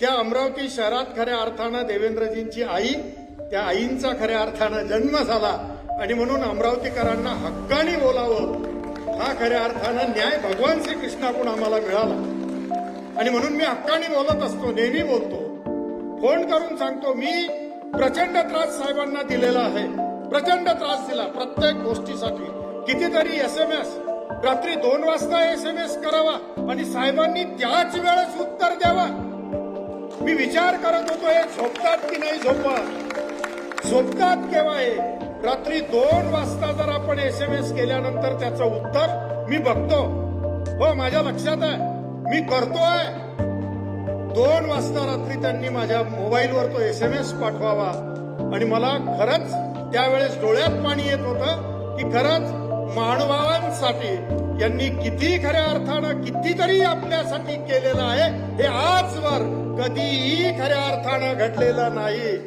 त्या अमरावती शहरात खऱ्या अर्थानं देवेंद्रजींची आई त्या आईंचा खऱ्या अर्थानं जन्म झाला. आणि म्हणून अमरावतीकरांना हक्काने बोलावं हा खऱ्या अर्थानं न्याय भगवान श्रीकृष्णाकडून आम्हाला मिळाला. आणि म्हणून मी हक्काने बोलत असतो नेहमी बोलतो. फोन करून सांगतो मी प्रचंड त्रास साहेबांना दिलेला आहे. प्रचंड त्रास दिला प्रत्येक गोष्टीसाठी. कितीतरी एस एम एस रात्री दोन वाजता एस एम एस करावा आणि साहेबांनी त्याच वेळेस उत्तर द्यावा. मी विचार करत होतो हे झोपतात की नाही झोपत? झोपतात केव्हा हे? रात्री दोन वाजता जर आपण एस एम एस केल्यानंतर त्याचं उत्तर मी बघतो. हो माझ्या लक्षात आहे. मी करतोय दोन वाजता रात्री त्यांनी माझ्या मोबाईलवर तो एस एम एस पाठवावा. आणि मला खरंच त्यावेळेस डोळ्यात पाणी येत होतं की खरंच मानवांसाठी यांनी किती खऱ्या अर्थानं कितीतरी आपल्यासाठी केलेलं आहे हे आजवर कधीही खऱ्या अर्थानं घडलेला नाही.